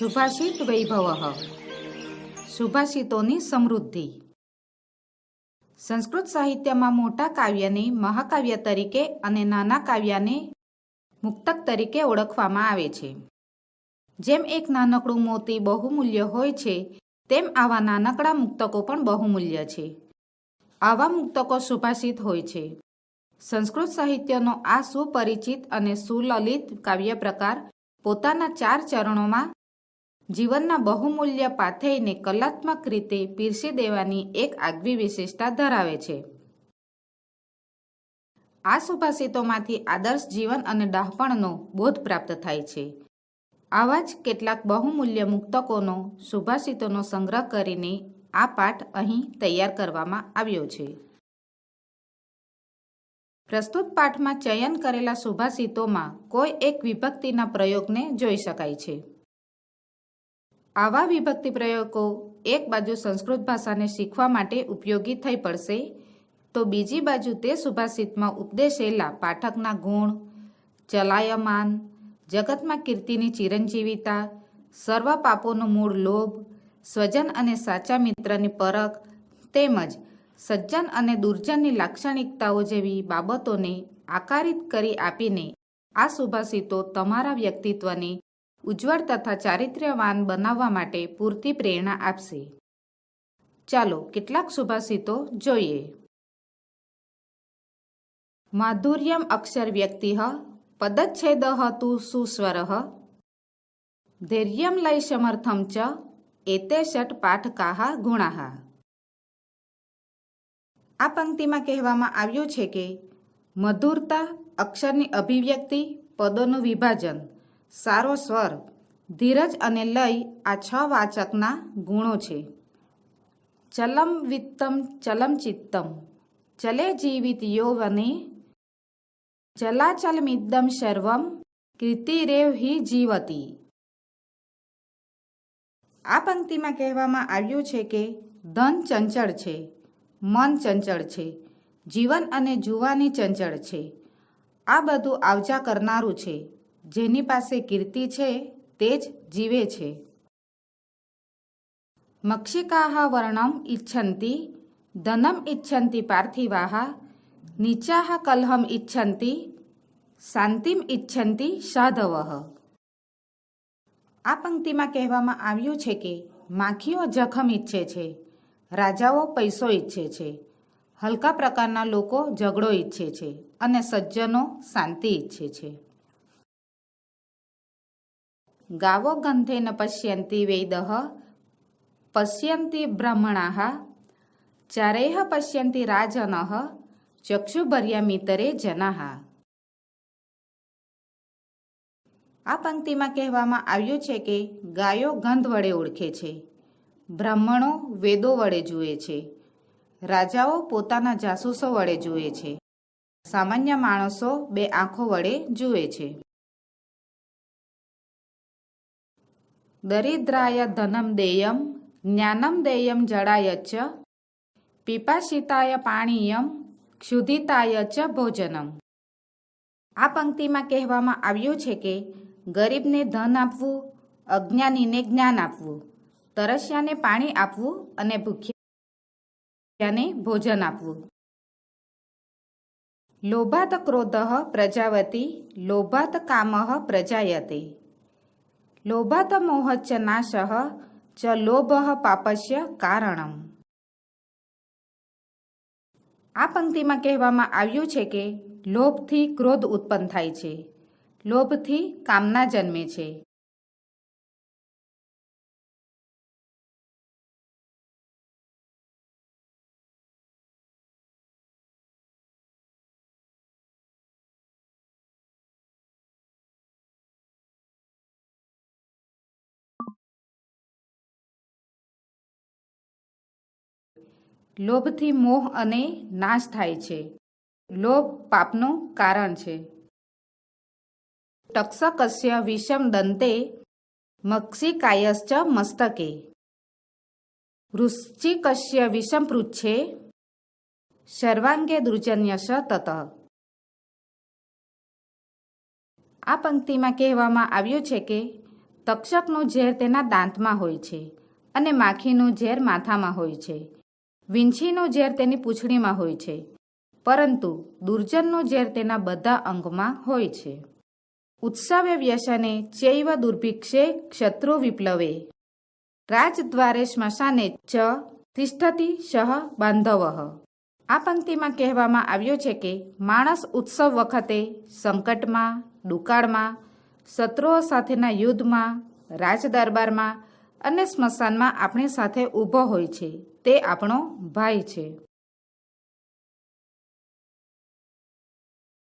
સુભાષિત વૈભવ. સુભાષિતોની સમૃદ્ધિ. સંસ્કૃત સાહિત્યમાં મોટા કાવ્યને મહાકાવ્ય તરીકે અને નાના કાવ્યને મુક્તક તરીકે ઓળખવામાં આવે છે. જેમ એક નાનકડું મોતી બહુમૂલ્ય હોય છે, તેમ આવા નાનકડા મુક્તકો પણ બહુમૂલ્ય છે. આવા મુક્તકો સુભાષિત હોય છે. સંસ્કૃત સાહિત્યનો આ સુપરિચિત અને સુલલિત કાવ્ય પ્રકાર પોતાના ચાર ચરણોમાં જીવનના બહુમૂલ્ય પાથેયને કલાત્મક રીતે પીરસી દેવાની એક આગવી વિશેષતા ધરાવે છે. આ સુભાષિતોમાંથી આદર્શ જીવન અને ડહાપણનો બોધ પ્રાપ્ત થાય છે. આવા જ કેટલાક બહુમૂલ્ય મુક્તકોનો સુભાષિતોનો સંગ્રહ કરીને આ પાઠ અહીં તૈયાર કરવામાં આવ્યો છે. પ્રસ્તુત પાઠમાં ચયન કરેલા સુભાષિતોમાં કોઈ એક વિભક્તિના પ્રયોગને જોઈ શકાય છે. આવા વિભક્તિ પ્રયોગો એક બાજુ સંસ્કૃત ભાષાને શીખવા માટે ઉપયોગી થઈ પડશે, તો બીજી બાજુ તે સુભાષિતમાં ઉપદેશેલા પાઠકના ગુણ, ચલાયમાન, જગતમાં કીર્તિની ચિરંજીવિતા, સર્વ પાપોનો મૂળ લોભ, સ્વજન અને સાચા મિત્રની પરખ તેમજ સજ્જન અને દુર્જનની લાક્ષણિકતાઓ જેવી બાબતોને આકારિત કરી આપીને આ સુભાષિતો તમારા વ્યક્તિત્વને ઉજ્જવળ તથા ચારિત્ર્યવાન બનાવવા માટે પૂરતી પ્રેરણા આપશે. ચાલો કેટલાક સુભાષિતો જોઈએ. માધુર્યમ અક્ષર વ્યક્તિ પદચ્છેદ તુ સુસ્વર ધૈર્યમ લય સમર્થમ ચ, એતે ષટ પાઠકાહ ગુણાહા. આ પંક્તિમાં કહેવામાં આવ્યું છે કે મધુરતા અક્ષરની અભિવ્યક્તિ, પદોનું વિભાજન સારો સ્વર, ધીરજ અને લય આ છ વાચકના ગુણો છે. ચલમ વિત્તમ, ચલમ ચિત્તમ, ચલે જીવિત યૌવને ચલાચલમિદ્દમ સર્વમ કીર્તિરેવ હિ જીવતી. આ પંક્તિમાં કહેવામાં આવ્યું છે કે ધન ચંચળ છે, મન ચંચળ છે, જીવન અને જુવાની ચંચળ છે. આ બધું આવજા કરનારું છે. જેની પાસે કીર્તિ છે, તે જ જીવે છે. મક્ષિકાહ વર્ણમ ઇચ્છંતિ, ધનમ ઇચ્છન્તિ પાર્થિવાહ, નીચાહ કલહમ ઇચ્છન્તિ શાંતિમ ઇચ્છન્તિ સાધવ. આ પંક્તિમાં કહેવામાં આવ્યું છે કે માખીઓ જખમ ઈચ્છે છે, રાજાઓ પૈસો ઈચ્છે છે, હલકા પ્રકારના લોકો ઝઘડો ઈચ્છે છે અને સજ્જનો શાંતિ ઈચ્છે છે. ગાવો ગંધેન પશ્યંતિ વેદ પશ્યંતિ બ્રહ્મણા ચારેહ પશ્યંતિ રાજન ચક્ષુભર્યામિતરે જના આ પંક્તિમાં કહેવામાં આવ્યું છે કે ગાયો ગંધ વડે ઓળખે છે, બ્રાહ્મણો વેદો વડે જુએ છે, રાજાઓ પોતાના જાસૂસો વડે જુએ છે, સામાન્ય માણસો બે આંખો વડે જુએ છે. દરિદ્રાય ધનમ દેયમ, જ્ઞાનમ દેયમ જડાય ચ, પીપાશિતાય પાણીયમ, ક્ષુધિતાય ચ ભોજનમ. આ પંક્તિમાં કહેવામાં આવ્યું છે કે ગરીબને ધન આપવું, અજ્ઞાનીને જ્ઞાન આપવું, તરસ્યાને પાણી આપવું અને ભૂખ્યાને ભોજન આપવું. લોભાત ક્રોધ પ્રજાવતી, લોભાત કામ પ્રજાયતે. લોભાત મોહચ નાશ ચ લોભ પાપસ્ય કારણમ આ પંક્તિમાં કહેવામાં આવ્યું છે કે, લોભથી ક્રોધ ઉત્પન્ન થાય છે. લોભથી કામના જન્મે છે. લોભથી મોહ અને નાશ થાય છે. લોભ પાપનું કારણ છે. ટક્ષકસ્ય વિષમ દંતે મક્ષિકાયશ્ચ મસ્તકે. વૃશ્ચિકસ્ય વિષમ પૃચ્છે સર્વાંગે દૃજન્યશ તત. આ પંક્તિમાં કહેવામાં આવ્યું છે કે તક્ષકનું ઝેર તેના દાંતમાં હોય છે અને માખીનું ઝેર માથામાં હોય છે. વીંછીનું ઝેર તેની પૂંછડીમાં હોય છે, પરંતુ દુર્જનનો ઝેર તેના બધા અંગમાં હોય છે. ઉત્સવે વ્યસને ચૈવ દુર્ભિક્ષે ક્ષત્રુ વિપ્લવે. રાજદ્વારે સ્મશાને ચ તિષ્ઠતિ સહ બાંધવ. આ પંક્તિમાં કહેવામાં આવ્યું છે કે માણસ ઉત્સવ વખતે સંકટમાં, દુકાળમાં, શત્રુઓ સાથેના યુદ્ધમાં, રાજદરબારમાં અને સ્મશાનમાં આપણી સાથે ઊભો હોય છે. તે આપણો ભાઈ છે.